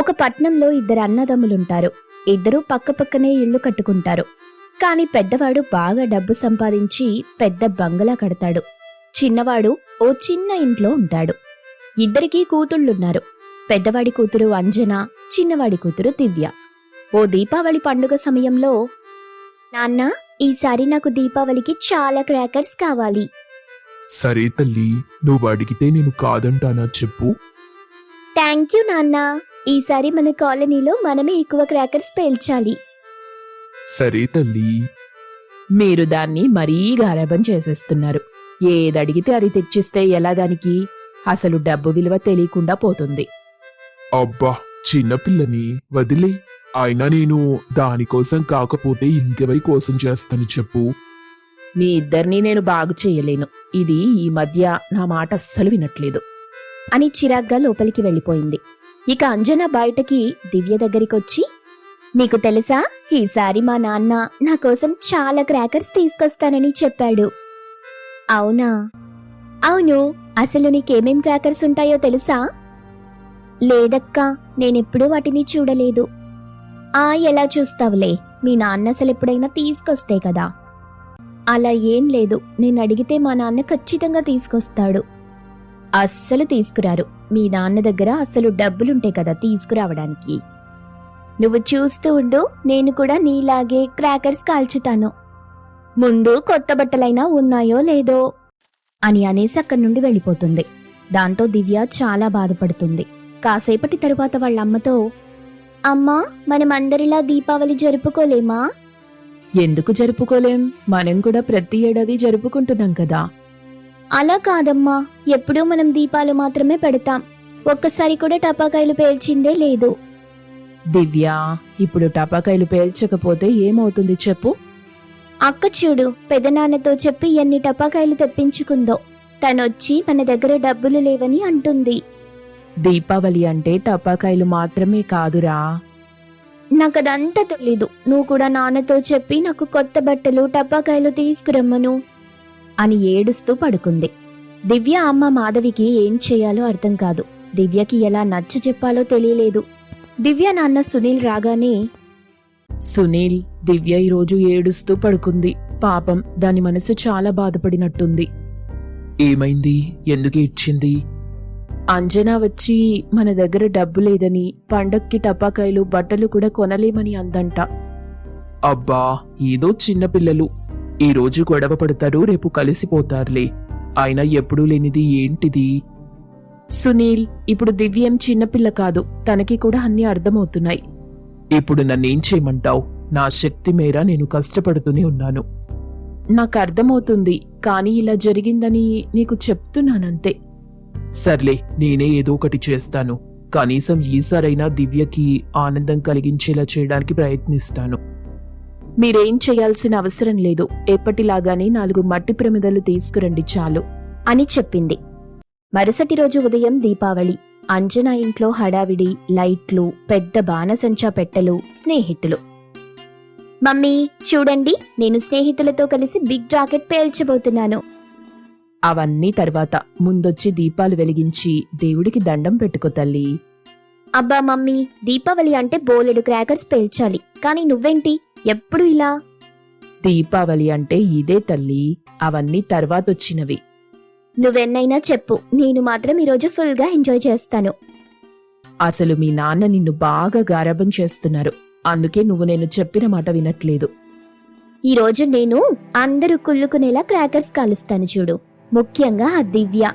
ఒక పట్నంలో ఇద్దరు అన్నదమ్ములుంటారు. ఇద్దరూ పక్కపక్కనే ఇళ్ళు కట్టుకుంటారు. కాని పెద్దవాడు బాగా డబ్బు సంపాదించి పెద్ద బంగళా కడతాడు. చిన్నవాడు ఓ చిన్న ఇంట్లో ఉంటాడు. ఇద్దరికీ కూతుళ్ళున్నారు. పెద్దవాడి కూతురు అంజన చిన్నవాడి కూతురు దివ్య. ఓ దీపావళి పండుగ సమయంలో నాన్న ఈసారి నాకు దీపావళికి చాలా క్రాకర్స్ కావాలి. సరే తల్లి నువ్వు అడిగితే నేను కాదంటానా చెప్పు. థ్యాంక్ యూ నాన్న. ఈసారి మన కాలనీలో మనమే ఎక్కువ క్రాకర్స్ పేల్చాలి. సరే తల్లి. మీరు దాన్ని మరీ గారాబం చేసేస్తున్నారు. ఏదడిగితే అది తెచ్చిస్తే ఎలా దానికి? అసలు డబ్బు విలువ తెలియకుండా పోతుంది. అబ్బా చిన్నపిల్లని వదిలే. అయినా నేను దానికోసం కాకపోతే ఇంకెవరి కోసం చేస్తాను చెప్పు. మీ ఇద్దరినీ నేను బాగు చేయలేను. ఇది ఈ మధ్య నా మాట అస్సలు వినట్లేదు. అని చిరాగ్గా లోపలికి వెళ్ళిపోయింది. ఇక అంజన బయటకి దివ్య దగ్గరికొచ్చి నీకు తెలుసా? ఈసారి మా నాన్న నా కోసం చాలా క్రాకర్స్ తీసుకొస్తానని చెప్పాడు. అవునా? అవును. అసలు నీకేమేం క్రాకర్స్ ఉంటాయో తెలుసా? లేదక్కా నేనెప్పుడూ వాటిని చూడలేదు. ఆ ఎలా చూస్తావులే? మీ నాన్న అసలు ఎప్పుడైనా తీసుకొస్తే కదా. అలా ఏం లేదు. నేను అడిగితే మా నాన్న ఖచ్చితంగా తీసుకొస్తాడు. అస్సలు తీసుకురారు. మీ నాన్న దగ్గర అసలు డబ్బులుంటాయి కదా తీసుకురావడానికి. నువ్వు చూస్తూ ఉండు నేను కూడా నీలాగే క్రాకర్స్ కాల్చుతాను. ముందు కొత్త బట్టలైనా ఉన్నాయో లేదో అని అనేసి అక్కడి నుండి వెళ్ళిపోతుంది. దాంతో దివ్య చాలా బాధపడుతుంది. కాసేపటి తరువాత వాళ్ళ అమ్మతో అమ్మా మనమందరిలా దీపావళి జరుపుకోలేమా? ఎందుకు జరుపుకోలేం? మనం కూడా ప్రతి ఏడాది జరుపుకుంటున్నాం కదా. అలా కాదమ్మా ఎప్పుడూ మనం దీపాలు మాత్రమే పెడతాం. ఒక్కసారి కూడా టపాకాయలు పేల్చిందే లేదు. దివ్య ఇప్పుడు టపాకాయలు పేల్చకపోతే ఏమవుతుంది చెప్పు? అక్క చూడు పెదనాన్నతో చెప్పి ఎన్ని టపాకాయలు తెప్పించుకుందో. తనొచ్చి మన దగ్గర డబ్బులు లేవని అంటుంది. దీపావళి అంటే టపాకాయలు మాత్రమే కాదురా. నాకదంతా తెలీదు. నువ్వు కూడా నాన్నతో చెప్పి నాకు కొత్త బట్టలు టపాకాయలు తీసుకురమ్మను. అని ఏడుస్తూ పడుకుంది. దివ్య అమ్మ మాధవికి ఏం చేయాలో అర్థం కాదు. దివ్యకి ఎలా నచ్చ చెప్పాలో తెలియలేదు. దివ్య నాన్న సునీల్ రాగానే సునీల్ దివ్య ఈరోజు ఏడుస్తూ పడుకుంది. పాపం దాని మనసు చాలా బాధపడినట్టుంది. ఏమైంది? ఎందుకు ఇచ్చింది అంజనా వచ్చి మన దగ్గర డబ్బు లేదని పండక్కి టపాకాయలు బట్టలు కూడా కొనలేమని అందంట. అబ్బా ఏదో చిన్నపిల్లలు ఈ రోజు గొడవ పడతారు రేపు కలిసిపోతారులే. అయినా ఎప్పుడూ లేనిది ఏంటిది? సునీల్ ఇప్పుడు దివ్యం చిన్నపిల్ల కాదు తనకి కూడా అన్నీ అర్థమవుతున్నాయి. ఇప్పుడు నన్నేం చేయమంటావు? నా శక్తి మేర నేను కష్టపడుతూనే ఉన్నాను. నాకు అర్థమవుతుంది కానీ ఇలా జరిగిందని నీకు చెప్తున్నానంతే. సర్లే నేనే ఏదో ఒకటి చేస్తాను. కనీసం ఈసారైనా దివ్యకి ఆనందం కలిగించేలా చేయడానికి ప్రయత్నిస్తాను. మీరేం చేయాల్సిన అవసరం లేదు. ఎప్పటిలాగానే నాలుగు మట్టి ప్రమిదలు తీసుకురండి చాలు. అని చెప్పింది. మరుసటి రోజు ఉదయం దీపావళి. అంజనా ఇంట్లో హడావిడి లైట్లు పెద్ద బాణసంచా పెట్టెలు స్నేహితులు. మమ్మీ చూడండి నేను స్నేహితులతో కలిసి బిగ్ రాకెట్ పేల్చబోతున్నాను. అవన్నీ తర్వాత ముందొచ్చి దీపాలు వెలిగించి దేవుడికి దండం పెట్టుకో తల్లి. అబ్బా మమ్మీ దీపావళి అంటే బోలెడు క్రాకర్స్ పేల్చాలి. కానీ నువ్వేంటి? ఎప్పుడు ఇలా? దీపావళి అంటే ఇదే తల్లి అవన్నీ తర్వాతొచ్చినవి. నువ్వెన్నైనా చెప్పు నేను మాత్రం ఈరోజు ఫుల్గా ఎంజాయ్ చేస్తాను. అసలు మీ నాన్న నిన్ను బాగా గారాబం చేస్తున్నారు. అందుకే నువ్వు నేను చెప్పిన మాట వినట్లేదు. ఈరోజు నేను అందరూ కుళ్ళుకునేలా క్రాకర్స్ కాలుస్తాను చూడు. ముఖ్యంగా ఆ దివ్య.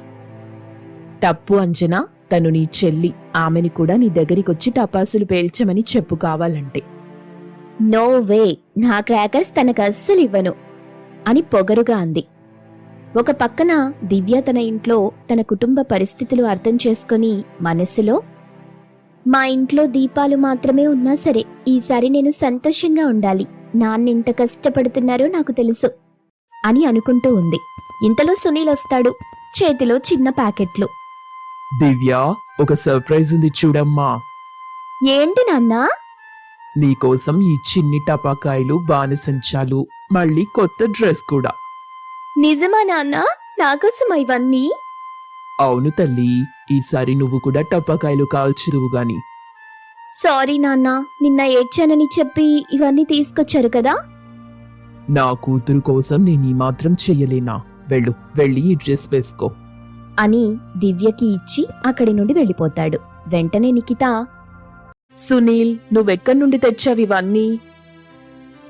తప్పు అంచనా తను నీ చెల్లి. ఆమెని కూడా నీ దగ్గరికొచ్చి టపాసులు పేల్చమని చెప్పు కావాలంటే. నో వే నా క్రాకర్స్ తనకు అస్సలు ఇవ్వను అని పొగరుగా అంది. ఒక పక్కన దివ్య తన ఇంట్లో తన కుటుంబ పరిస్థితులు అర్థం చేసుకొని మనస్సులో మా ఇంట్లో దీపాలు మాత్రమే ఉన్నా సరే ఈసారి నేను సంతోషంగా ఉండాలి. నాన్న ఇంత కష్టపడుతున్నారో నాకు తెలుసు అని అనుకుంటూ ఉంది. ఇంతలో సునీల్ వస్తాడు చేతిలో చిన్న ప్యాకెట్లు. దివ్య ఒక సర్ప్రైజ్ ఉంది చూడమ్మా. ఏంటి నాన్నా? నీకోసం ఈ చిన్ని టపాకాయలు బాణసంచాలు మళ్ళీ కొత్త డ్రెస్ కూడా. నిజమా నాన్న? నాకోసం ఇవన్నీ? అవును తల్లి ఈసారి నువ్వు కూడా టపాకాయలు కాల్చిరువు గాని. సారీ నాన్న నిన్న ఏడ్చానని చెప్పి ఇవన్నీ తీసుకొచ్చారు కదా? నా కూతురు కోసం నేను ఈ మాత్రం చెయ్యలేనా? వెళ్ళు వెళ్ళి ఈ డ్రెస్ వేసుకో. అని దివ్యకి ఇచ్చి అక్కడి నుండి వెళ్ళిపోతాడు. వెంటనే నిఖిత సునీల్ నువ్వెక్కడి నుండి తెచ్చావు ఇవన్నీ?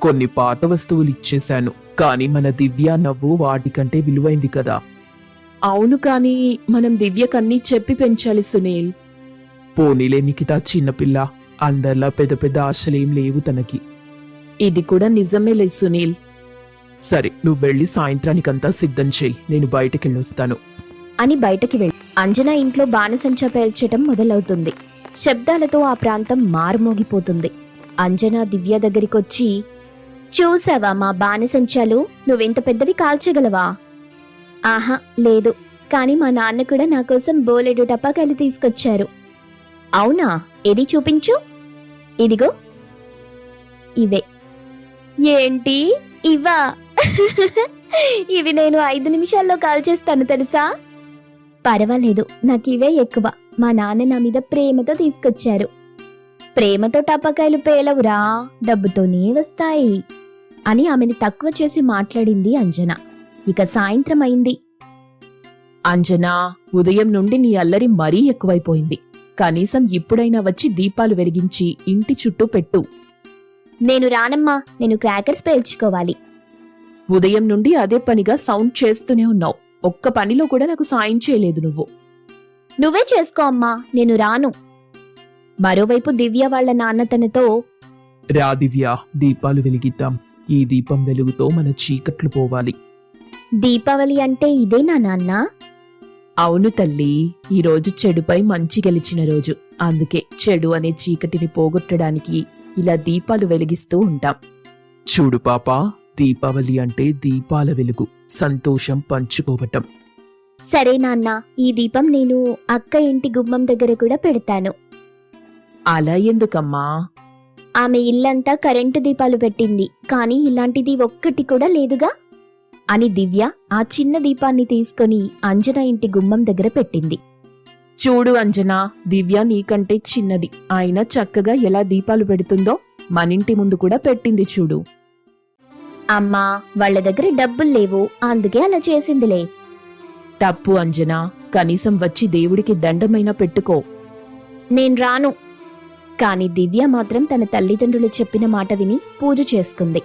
కొన్ని పాత వస్తువులు ఇచ్చేశాను కానీ మన దివ్య నవ్వు వాటికంటే విలువైంది కదా. అవును కానీ మనం దివ్యకన్నీ చెప్పి పెంచాలి సునీల్. పోనీలే మిగతా చిన్నపిల్ల. అందరిలా పెద్ద పెద్ద ఆశలేం లేవు తనకి. ఇది కూడా నిజమేలే సునీల్. సరే నువ్వు వెళ్ళి సాయంత్రానికంతా సిద్ధం చెయ్యి నేను బయటకెళ్ళొస్తాను. అని బయటకి వెళ్ళి అంజన ఇంట్లో బాణసంచా పేల్చటం మొదలవుతుంది. శబ్దాలతో ఆ ప్రాంతం మారుమోగిపోతుంది. అంజనా దివ్య దగ్గరికొచ్చి చూసావా మా బాణసంచాలు నువ్వెంత పెద్దవి కాల్చగలవా? ఆహా లేదు. కానీ మా నాన్న కూడా నా కోసం బోలెడు టపాకాయలు తీసుకొచ్చారు. అవునా? ఏది చూపించు. ఇదిగో. ఇవే. ఏంటి? ఇవా? ఇవి నేను ఐదు నిమిషాల్లో కాల్చేస్తాను తెలుసా? పర్వాలేదు. నాకు ఇవే ఎక్కువ. మా నాన్న నా మీద ప్రేమతో తీసుకొచ్చారు. ప్రేమతో టపాకాయలు పేలవురా డబ్బుతోనే వస్తాయి అని ఆమెని తక్కువ చేసి మాట్లాడింది అంజన. ఇక సాయంత్రం అయింది. అంజనా ఉదయం నుండి నీ అల్లరి మరీ ఎక్కువైపోయింది. కనీసం ఇప్పుడైనా వచ్చి దీపాలు వెలిగించి ఇంటి చుట్టూ పెట్టు. నేను రానమ్మా నేను క్రాకర్స్ పేల్చుకోవాలి. ఉదయం నుండి అదే పనిగా సౌండ్ చేస్తూనే ఉన్నావు. ఒక్క పనిలో కూడా నాకు సాయం చేయలేదు నువ్వు. నువ్వే చేసుకో అమ్మా నేను రాను. మరోవైపు దివ్య వాళ్ళ నాన్న తనతో రా దివ్య దీపాలు వెలిగిద్దాం. ఈ దీపం వెలుగుతో మన చీకట్లు పోవాలి. దీపావళి అంటే ఇదేనా నాన్న? అవును తల్లి ఈ రోజు చెడుపై మంచి గెలిచిన రోజు. అందుకే చెడు అనే చీకటిని పోగొట్టడానికి ఇలా దీపాలు వెలిగిస్తూ ఉంటాం. చూడు పాప దీపావళి అంటే దీపాల వెలుగు. సంతోషం పంచుకోవటం. సరే నాన్న ఈ దీపం నేను అక్క ఇంటి గుమ్మం దగ్గర కూడా పెడతాను. అలా ఎందుకమ్మా? ఆమె ఇల్లంతా కరెంటు దీపాలు పెట్టింది. కానీ ఇలాంటిది ఒక్కటి కూడా లేదుగా? అని దివ్య ఆ చిన్న దీపాన్ని తీసుకొని అంజన ఇంటి గుమ్మం దగ్గర పెట్టింది. చూడు అంజనా దివ్య నీకంటే చిన్నది. ఆయన చక్కగా ఎలా దీపాలు పెడుతుందో మనింటి ముందు కూడా పెట్టింది చూడు. అమ్మా వాళ్ళ దగ్గర డబ్బులు లేవు. అందుకే అలా చేసిందిలే. తప్పు అంజనా. కనీసం వచ్చి దేవుడికి దండమైనా పెట్టుకో. నేను రాను. కాని దివ్య మాత్రం తన తల్లిదండ్రులు చెప్పిన మాట విని పూజ చేసుకుంది.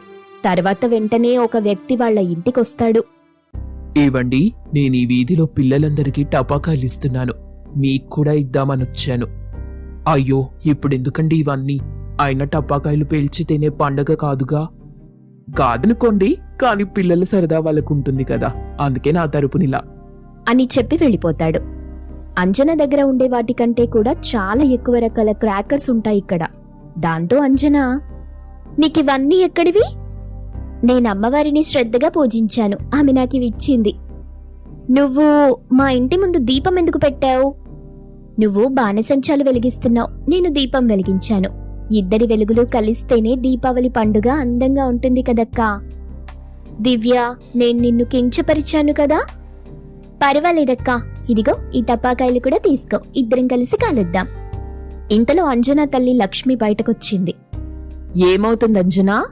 తర్వాత వెంటనే ఒక వ్యక్తి వాళ్ళ ఇంటికొస్తాడు. ఏవండి నేను ఈ వీధిలో పిల్లలందరికీ టపాకాయలు ఇస్తున్నాను. మీకు కూడా ఇద్దామనొచ్చాను అయ్యో ఇప్పుడెందుకండి ఇవన్నీ? అయిన టపాకాయలు పేల్చితేనే పండగ కాదుగా? కాదనుకోండి కానీ పిల్లల సరదా వాళ్ళకుంటుంది కదా. అందుకే నా తరపునిలా. అని చెప్పి వెళ్ళిపోతాడు. అంజన దగ్గర ఉండే వాటికంటే కూడా చాలా ఎక్కువ రకాల క్రాకర్స్ ఉంటాయి ఇక్కడ. దాంతో అంజన నీకివన్నీ ఎక్కడివి? నేను అమ్మవారిని శ్రద్ధగా పూజించాను. ఆమె నాకు ఇచ్చింది. నువ్వు మా ఇంటి ముందు దీపం ఎందుకు పెట్టావు? నువ్వు బాణసంచాలు వెలిగిస్తున్నావు. నేను దీపం వెలిగించాను. ఇద్దరి వెలుగులు కలిస్తేనే దీపావళి పండుగ అందంగా ఉంటుంది కదక్కా? దివ్య నేను నిన్ను కించపరిచాను కదా? పర్వాలేదక్కా. ఇదిగో ఈ టపాకాయలు కూడా తీసుకో. ఇద్దరం కలిసి కాలుద్దాం. ఇంతలో అంజనా తల్లి లక్ష్మి బయటకొచ్చింది. ఏమవుతుంది అంజనా?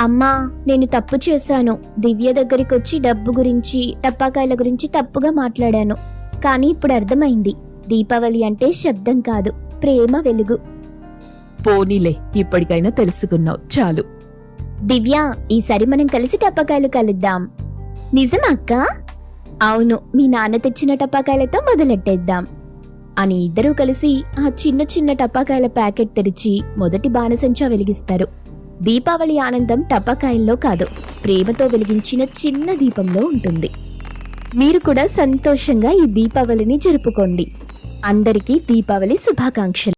అమ్మా నేను తప్పు చేశాను. దివ్య దగ్గరికి వచ్చి డబ్బు గురించి టపాకాయల గురించి తప్పుగా మాట్లాడాను. కానీ ఇప్పుడు అర్థమైంది. దీపావళి అంటే శబ్దం కాదు ప్రేమ వెలుగు. పోనీలే ఇప్పటికైనా తెలుసుకున్నావు. చాలు. దివ్య ఈసారి మనం కలిసి టపాకాయలు కలుద్దాం. నిజమా అక్క? అవును మీ నాన్న తెచ్చిన టపాకాయలతో మొదలెట్టేద్దాం అని ఇద్దరూ కలిసి ఆ చిన్న చిన్న టపాకాయల ప్యాకెట్ తెరిచి మొదటి బాణసంచా వెలిగిస్తారు. దీపావళి ఆనందం టపాకాయల్లో కాదు ప్రేమతో వెలిగించిన చిన్న దీపంలో ఉంటుంది. మీరు కూడా సంతోషంగా ఈ దీపావళిని జరుపుకోండి. అందరికీ దీపావళి శుభాకాంక్షలు.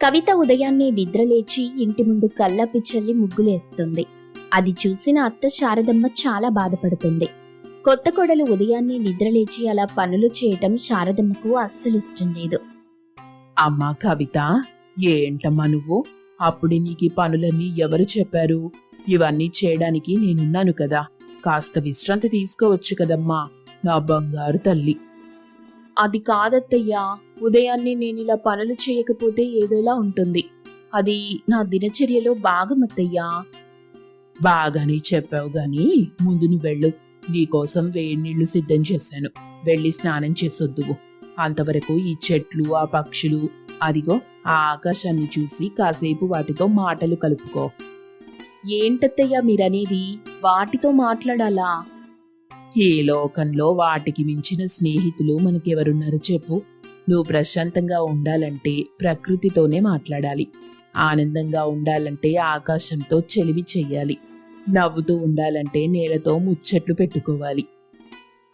కవిత ఉదయాన్నే నిద్రలేచి ఇంటి ముందు కళ్ళ పిచ్చల్లి ముగ్గులేస్తుంది. అది చూసిన అత్త శారదమ్మ చాలా బాధపడుతుంది. కొత్త కొడలు ఉదయాన్నే నిద్రలేచి అలా పనులు చేయటం శారదమ్మకు అస్సలు ఇష్టం లేదు. అమ్మా కవిత ఏంటమ్మా నువ్వు? అప్పుడే నీకు పనులన్నీ ఎవరు చెప్పారు? ఇవన్నీ చేయడానికి నేనున్నాను కదా. కాస్త విశ్రాంతి తీసుకోవచ్చు కదమ్మా నా బంగారు తల్లి. అది కాదత్తయ్యా ఉదయాన్నే నేను ఇలా పనులు చేయకపోతే ఏదోలా ఉంటుంది. అది నా దినచర్యలో భాగమత్తయ్యా బాగానే చెప్పావు గాని ముందు నువ్వు వెళ్ళు. నీకోసం వేడి నీళ్ళు సిద్ధం చేశాను. వెళ్ళి స్నానం చేసొద్దువు అంతవరకు ఈ చెట్లు ఆ పక్షులు అదిగో ఆ ఆకాశాన్ని చూసి కాసేపు వాటితో మాటలు కలుపుకో. ఏంటత్తయ్యా మీరనేది? వాటితో మాట్లాడాలా? ఈ లోకంలో వాటికి మించిన స్నేహితులు మనకెవరున్నారు చెప్పు. నువ్వు ప్రశాంతంగా ఉండాలంటే ప్రకృతితోనే మాట్లాడాలి. ఆనందంగా ఉండాలంటే ఆకాశంతో చెలివి చెయ్యాలి. నవ్వుతూ ఉండాలంటే నేలతో ముచ్చట్లు పెట్టుకోవాలి.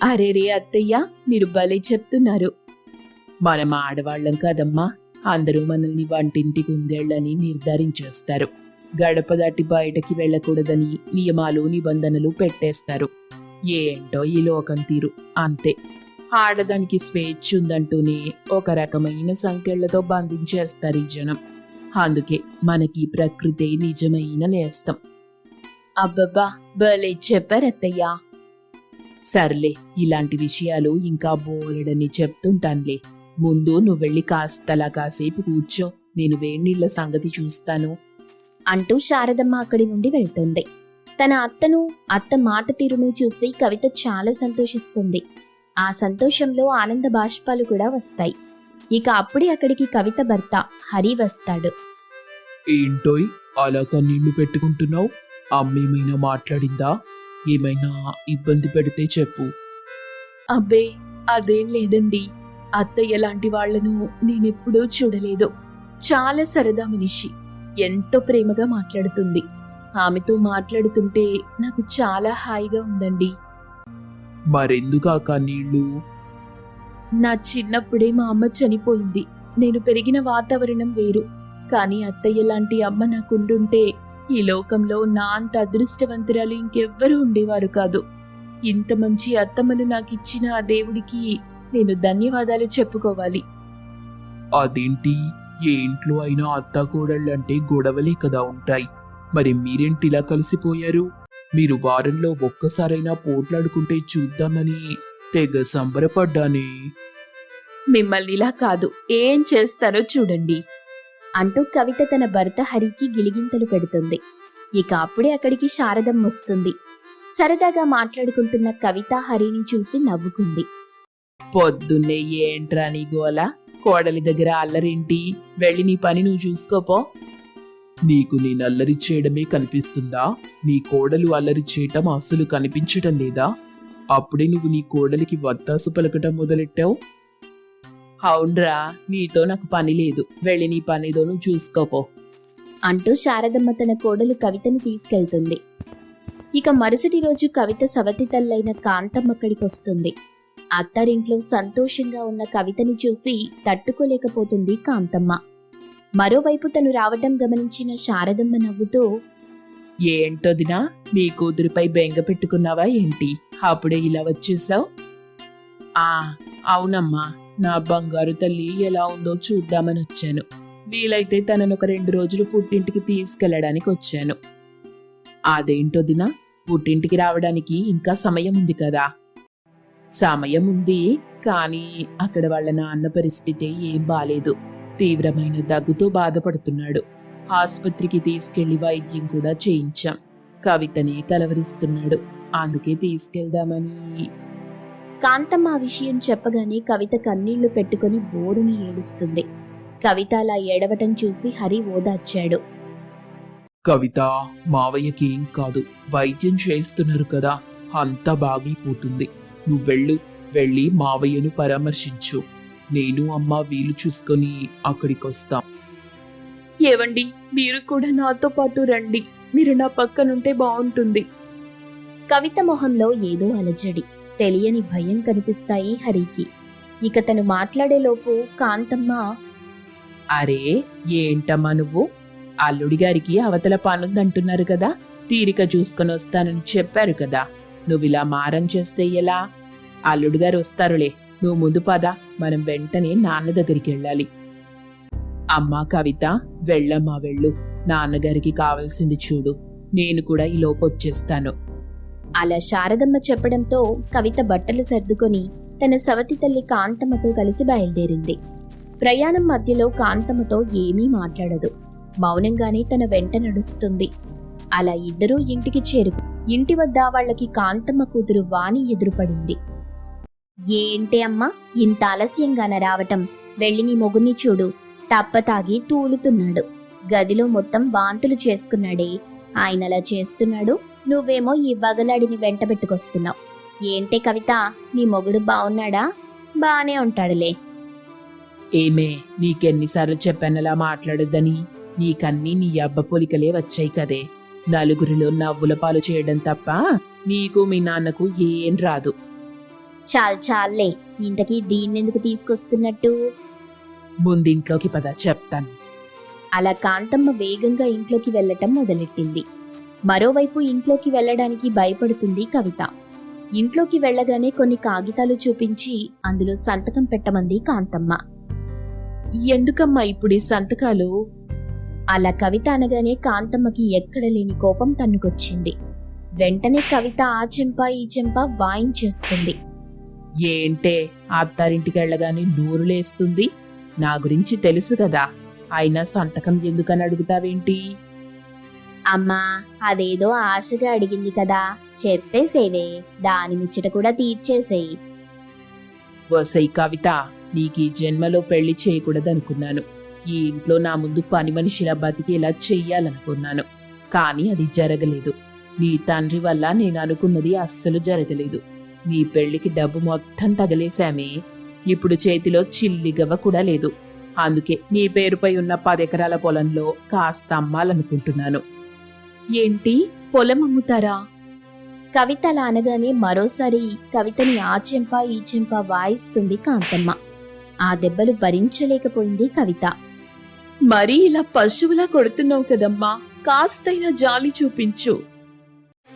అరే రే అత్తయ్య మీరు భలే చెప్తున్నారు. మనం ఆడవాళ్ళం కదమ్మా అందరూ మనల్ని వంటింటి కుందేళ్ళని నిర్ధారించేస్తారు. గడప దాటి బయటకి వెళ్ళకూడదని నియమాలు నిబంధనలు పెట్టేస్తారు. ఏంటో ఈ లోకం తీరు అంతే. ఆడదానికి స్వేచ్ఛ ఉందంటూనే ఒక రకమైన సంఖ్యలతో బంధించేస్తారు ఈ జనం. అందుకే మనకి ప్రకృతి నిజమైన నేస్తం. అబ్బబ్బా భలే చెప్పారత్తయ్యా. సర్లే ఇలాంటి విషయాలు ఇంకా బోలెడని చెప్తుంటానులే. ముందు నువ్వు వెళ్ళి కాస్తలా కాసేపు కూర్చో నేను వేడినీళ్ళ సంగతి చూస్తాను. అంటూ శారదమ్మ అక్కడి నుండి వెళ్తుంది. తన అత్తను అత్త మాట తీరును చూసి కవిత చాలా సంతోషిస్తుంది. ఆ సంతోషంలో ఆనంద బాష్పాలు కూడా వస్తాయి. ఇక అప్పుడే అక్కడికి కవిత భర్త హరి వస్తాడు. ఏంటోయ్ అలా కన్నీళ్ళు పెట్టుకుంటున్నావు? అమ్మేమైనా మాట్లాడిందా? ఏమైనా ఇబ్బంది పెడితే చెప్పు. అబ్బే అదేం లేదండి. అత్తయ్య లాంటి వాళ్ళను నేనెప్పుడూ చూడలేదు. చాలా సరదా మనిషి. ఎంతో ప్రేమగా మాట్లాడుతుంది. ఆమెతో మాట్లాడుతుంటే నాకు చాలా హాయిగా ఉందండి. మరెందుకు ఆ నా చిన్నప్పుడే మా అమ్మ చనిపోయింది. నేను పెరిగిన వాతావరణం వేరు. కానీ అత్తయ్య లాంటి అమ్మ నాకుండుంటే ఈ లోకంలో నా అంత అదృష్టవంతురాలు ఇంకెవ్వరూ ఉండేవారు కాదు. ఇంత మంచి అత్తమ్మను నాకిచ్చిన ఆ దేవుడికి నేను ధన్యవాదాలు చెప్పుకోవాలి. అదేంటి? ఏ ఇంట్లో అయినా అత్త కోడళ్ళంటే గొడవలే కదా ఉంటాయి. మరి మీరేంటిలా కలిసిపోయారు? మీరు వారంలో ఒక్కసారైనా పోట్లాడుకుంటే చూద్దామని తెగ సంబరపడ్డానే. మిమ్మల్ని ఇలా కాదు. ఏం చేస్తారో చూడండి. అంటూ కవిత తన భర్త హరికి గిలిగింతలు పెడుతుంది. ఇక అప్పుడే అక్కడికి శారదం వస్తుంది. సరదాగా మాట్లాడుకుంటున్న కవిత హరిని చూసి నవ్వుకుంది. పొద్దున్నే ఏంట్రా నీ గోల? కోడలి దగ్గర అల్లరేంటి? వెళ్ళి నీ పని నువ్వు చూసుకోపో. నీకు నేను అల్లరి చేయడమే కనిపిస్తుందా? నీ కోడలు అల్లరి చేయటం అస్సలు కనిపించటం లేదా? అప్పుడే నువ్వు నీ కోడలికి వత్తాసు పలకటం మొదలెట్టావు? అవునరా నీతో నాకు పని లేదు. వెళ్ళి నీ పనిదో నువ్వు చూసుకోపో. అంటూ శారదమ్మ తన కోడలు కవితని తీసుకెళ్తుంది. ఇక మరుసటి రోజు కవిత సవతి తల్లైన కాంతమ్మ వస్తుంది అత్తారింట్లో సంతోషంగా ఉన్న కవితని చూసి తట్టుకోలేకపోతుంది కాంతమ్మ. మరోవైపు తను రావటం గమనించిన శారదమ్మ నవ్వుతూ ఏంటొదినా నీ కూతురిపై బెంగ పెట్టుకున్నావా ఏంటి? అప్పుడే ఇలా వచ్చేసావు? ఆ అవునమ్మా. నా బంగారు తల్లి ఎలా ఉందో చూద్దామని వచ్చాను. వీలైతే తనను ఒక రెండు రోజులు పుట్టింటికి తీసుకెళ్ళడానికి వచ్చాను. అదేంటొదినా పుట్టింటికి రావడానికి ఇంకా సమయం ఉంది కదా. సమయం ఉంది కానీ అక్కడ వాళ్ళ నాన్న పరిస్థితి ఏం బాలేదు. తీవ్రమైన దగ్గుతో బాధపడుతున్నాడు. ఆసుపత్రికి తీసుకెళ్ళి వైద్యం కూడా చేయించాం. కవితనే కలవరిస్తున్నాడు. అందుకే తీసుకెళ్దామని కాంతమ్మ ఆ విషయం చెప్పగానే కవిత కన్నీళ్ళు పెట్టుకుని బోరుని ఏడుస్తుంది. కవిత అలా ఏడవటం చూసి హరి ఓదార్చాడు. కవిత మావయ్యకి ఏం కాదు. వైద్యం చేస్తున్నారు కదా అంతా బాగైపోతుంది. నువ్వు వెళ్ళు వెళ్ళి మావయ్యను పరామర్శించు. నేను అమ్మ వీలు చూసుకొని అక్కడికి వస్తాం ఏవండి మీరు కూడా నాతో పాటు రండి. మీరు నా పక్కనుంటే బాగుంటుంది. కవిత మొహంలో ఏదో అలజడి. తెలియని భయం కనిపిస్తాయి హరికి. ఇక తను మాట్లాడేలోపు కాంతమ్మ అరే ఏంటమ్మా నువ్వు? అల్లుడి గారికి అవతల పనుందంటున్నారు కదా తీరిక చూసుకొని వస్తానని చెప్పారు కదా. నువ్వు ఇలా మారం చేస్తే ఎలా? అల్లుడి గారు వస్తారులే నువ్వు ముందు పద మనం వెంటనే నాన్న దగ్గరికి వెళ్ళాలి. అమ్మా కవిత వెళ్ళమ్మా వెళ్ళు. నాన్నగారికి కావలసింది చూడు నేను కూడా ఈ లోపు వచ్చేస్తాను. అలా శారదమ్మ చెప్పడంతో కవిత బట్టలు సర్దుకొని తన సవతి తల్లి కాంతమ్మతో కలిసి బయలుదేరింది. ప్రయాణం మధ్యలో కాంతమ్మతో ఏమీ మాట్లాడదు. మౌనంగానే తన వెంట నడుస్తుంది. అలా ఇద్దరూ ఇంటికి చేరుకు ఇంటి వద్ద వాళ్ళకి కాంతమ్మ కూతురు వాణి ఎదురుపడింది. ఏంటి అమ్మా ఇంత ఆలస్యంగాన రావటం? వెళ్ళి నీ మొగుని చూడు. తప్ప తాగి తూలుతున్నాడు. గదిలో మొత్తం వాంతులు చేసుకున్నాడే. ఆయన అలా చేస్తున్నాడు? నువ్వేమో ఈ వగలాడిని వెంట పెట్టుకొస్తున్నావు. ఏంటే కవిత? నీ మొగుడు బాగున్నాడా బానే ఉంటాడులే. ఏమే నీకెన్నిసార్లు చెప్పానలా మాట్లాడొద్దని? నీకన్నీ నీ అబ్బ పొలికలే వచ్చాయి కదే. నలుగురిలో నవ్వుల పాలు చేయడం తప్ప నీకు మీ నాన్నకు ఏం రాదు. చాల్ చాలే ఇంతకీ దీన్నెందుకు తీసుకొస్తున్నట్టు? ముందింట్లోకి పద చెప్తాను. అలా కాంతమ్మ వేగంగా ఇంట్లోకి వెళ్ళటం మొదలెట్టింది. మరోవైపు ఇంట్లోకి వెళ్ళడానికి భయపడుతుంది కవిత. ఇంట్లోకి వెళ్ళగానే కొన్ని కాగితాలు చూపించి అందులో సంతకం పెట్టమంది కాంతమ్మ. ఎందుకమ్మా ఇప్పుడు సంతకాలు? అలా కవిత అనగానే కాంతమ్మకి ఎక్కడ లేని కోపం తన్నుకొచ్చింది. వెంటనే కవిత ఆ చెంప ఈ చెంప వాయించేస్తుంది ఏంటే అత్తారింటికి వెళ్ళగానే నోరు లేస్తుంది? నా గురించి తెలుసు కదా. అయినా సంతకం ఎందుకని అడుగుతావేంటి? అమ్మా అదేదో ఆశగా అడిగింది కదా. చెప్పేసేవే దాని ముచ్చట కూడా తీర్చేసేయి. వసై కవిత నీకు ఈ జన్మలో పెళ్ళి చేయకూడదనుకున్నాను. ఈ ఇంట్లో నా ముందు పని మనిషిలా బతికేలా చెయ్యాలనుకున్నాను. కానీ అది జరగలేదు. నీ తండ్రి వల్ల నేను అనుకున్నది అస్సలు జరగలేదు. నీ పెళ్ళికి డబ్బు మొత్తం తగలేశామే. ఇప్పుడు చేతిలో చిల్లిగవ్వ కూడా లేదు. అందుకే నీ పేరుపై ఉన్న పదెకరాల పొలంలో కాస్త అమ్మాలనుకుంటున్నాను. ఏంటి? పొలం అమ్ముతారా కవిత అలా అనగానే మరోసారి కవితని ఆ చెంప ఈ చెంప వాయిస్తుంది కాంతమ్మ. ఆ దెబ్బలు భరించలేకపోయింది కవిత. మరీ ఇలా పశువులా కొడుతున్నావు కదమ్మా. కాస్తైనా జాలి చూపించు.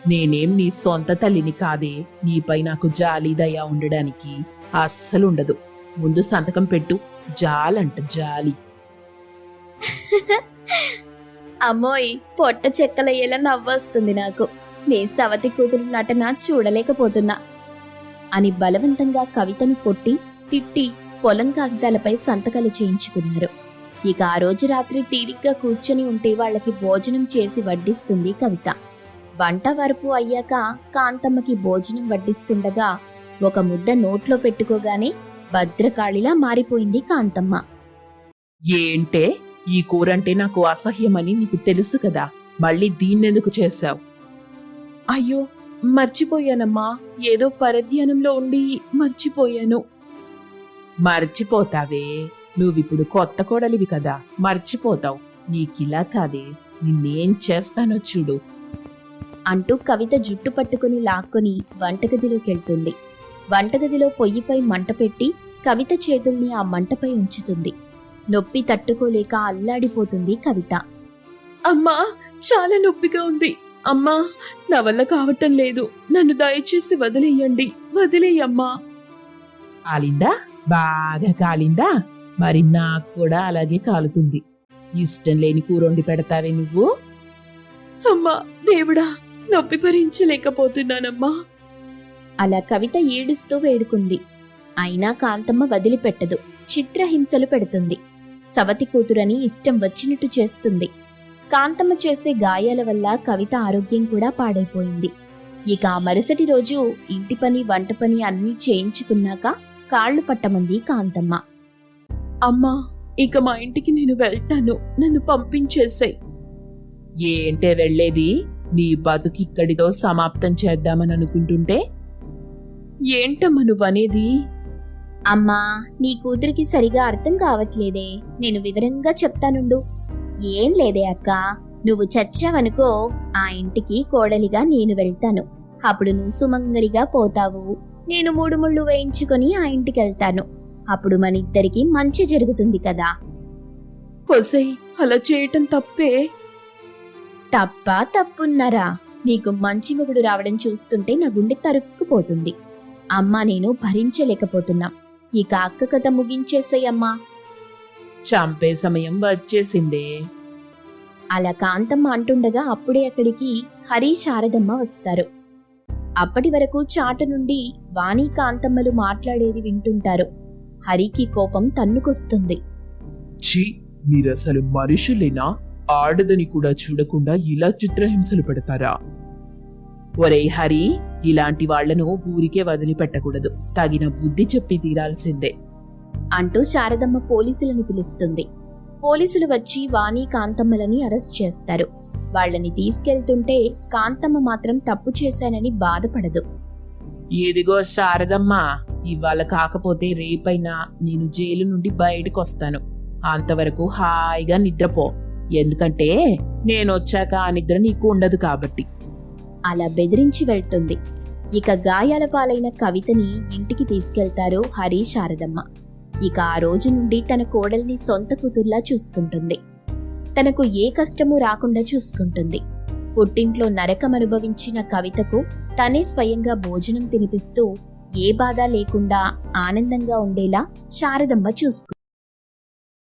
నేనేం నీ సొంత తల్లిని కాదే. నీపై నాకు జాలి దయ ఉండడానికి అస్సలు ఉండదు ముందు సంతకం పెట్టు. జాలంట జాలి. అమ్మోయ్ పొట్ట చెక్కలయ్యేలా నవ్వొస్తుంది నాకు. నీ సవతి కూతురు నటన చూడలేకపోతున్నా. అని బలవంతంగా కవితని కొట్టి తిట్టి పొలం కాగితాలపై సంతకాలు చేయించుకున్నారు. ఇక ఆ రోజు రాత్రి తీరిగ్గా కూర్చొని ఉంటే వాళ్ళకి భోజనం చేసి వడ్డిస్తుంది కవిత. వంట వరపు అయ్యాక కాంతమ్మకి భోజనం వడ్డిస్తుండగా ఒక ముద్ద నోట్లో పెట్టుకోగానే భద్రకాళిలా మారిపోయింది కాంతమ్మ. ఏంటే? ఈ కూరంటే నాకు అసహ్యమని నీకు తెలుసు కదా. మళ్ళీ దీన్నెందుకు చేశావు? అయ్యో మర్చిపోయానమ్మా. ఏదో పరధ్యానంలో ఉండి మర్చిపోయాను. మర్చిపోతావే. నువ్విప్పుడు కొత్త కోడలివి కదా. మర్చిపోతావు. నీకిలా కాదే. నిన్నేం చేస్తానో చూడు. అంటూ కవిత జుట్టు పట్టుకుని లాక్కొని వంటగదిలోకెళ్తుంది. వంటగదిలో పొయ్యిపై మంట పెట్టి కవిత చేతుల్ని ఆ మంటపై ఉంచుతుంది. నొప్పి తట్టుకోలేక అల్లాడిపోతుంది కవిత. అమ్మా చాలా నొప్పిగా ఉంది. అమ్మా నా వల్ల కావటం లేదు. నన్ను దయచేసి వదిలేయండి. వదిలేయమ్మా. కాలిందా? బాగా కాలిందా? మరి నాకు కూడా అలాగే కాలుతుంది. ఇష్టం లేని కూర వండి పెడతావే నువ్వు? అమ్మా దేవుడా నొప్పి భరించలేకపోతున్నానమ్మా. అలా కవిత ఏడుస్తూ వేడుకుంది. అయినా కాంతమ్మ వదిలిపెట్టదు. చిత్రహింసలు పెడుతుంది. సవతి కూతురని ఇష్టం వచ్చినట్టు చేస్తుంది. కాంతమ్మ చేసే గాయాల వల్ల కవిత ఆరోగ్యం కూడా పాడైపోయింది. ఇక మరుసటి రోజు ఇంటి పని వంట పని అన్నీ చేయించుకున్నాక కాళ్ళు పట్టమంది కాంతమ్మ. అమ్మా ఇక మా ఇంటికి నేను వెళ్తాను. నన్ను పంపించేసాయి ఏంటే వెళ్ళేది? నీ బతుకి ఇక్కడితో సమాప్తం చేద్దామని అనుకుంటుంటే? ఏంటమ్మా నువ్వనేది? అమ్మా నీ కూతురికి సరిగా అర్థం కావట్లేదే. నేను వివరంగా చెప్తానుండు. ఏం లేదే అక్క. నువ్వు చచ్చావనుకో ఆ ఇంటికి కోడలిగా నేను వెళ్తాను. అప్పుడు నువ్వు సుమంగలిగా పోతావు. నేను మూడు ముళ్ళు వేయించుకొని ఆ ఇంటికి వెళ్తాను. అప్పుడు మన ఇద్దరికి మంచి జరుగుతుంది కదా. ఒసై అలా చేయటం తప్పే? తప్ప తప్పున్నారా? నీకు మంచి మొగుడు రావడం చూస్తుంటే నా గుండె తరుక్కుపోతుంది. అమ్మా నేను భరించలేకపోతున్నా. ఇక అక్క కథ ముగించేసేయమ్మా. చంపే సమయం వచ్చేసిందే. అలా కాంతమ్మ అంటుండగా అప్పుడే అక్కడికి హరి శారదమ్మ వస్తారు. అప్పటి వరకు చాటు నుండి వాణి కాంతమ్మలు మాట్లాడేది వింటుంటారు. హరికి కోపం తన్నుకొస్తుంది. ఛీ మీరసలు మనుషులేనా? ఆడదని కూడా చూడకుండా ఇలా చిత్రహింసలు పెడతారా? ఒరేయ్ హరి ఇలాంటి వాళ్ళను ఊరికే వదిలిపెట్టకూడదు. తగిన బుద్ధి చెప్పి తీరాల్సిందే. అంటూ శారదమ్మ పోలీసులను పిలుస్తుంది. పోలీసులు వచ్చి వాణి కాంతమ్మలని అరెస్ట్ చేస్తారు. వాళ్ళని తీసుకెళ్తుంటే కాంతమ్మ మాత్రం తప్పు చేశానని బాధపడదు. ఇదిగో శారదమ్మా ఇవాళ కాకపోతే రేపైనా నేను జైలు నుండి బయటకు వస్తాను అంతవరకు హాయిగా నిద్రపో. ఎందుకంటే నేను వచ్చాక ఆ నిద్ర నీకు ఉండదు కాబట్టి. అలా బెదిరించి వెళ్తుంది. ఇక గాయాల పాలైన కవితని ఇంటికి తీసుకెళ్తారు హరి శారదమ్మ. ఇక ఆ రోజు నుండి తన కోడల్ని సొంత కూతుర్లా చూసుకుంటుంది. తనకు ఏ కష్టము రాకుండా చూసుకుంటుంది. పుట్టింట్లో నరకం అనుభవించిన కవితకు తనే స్వయంగా భోజనం తినిపిస్తూ ఏ బాధ లేకుండా ఆనందంగా ఉండేలా శారదమ్మ చూసుకుంది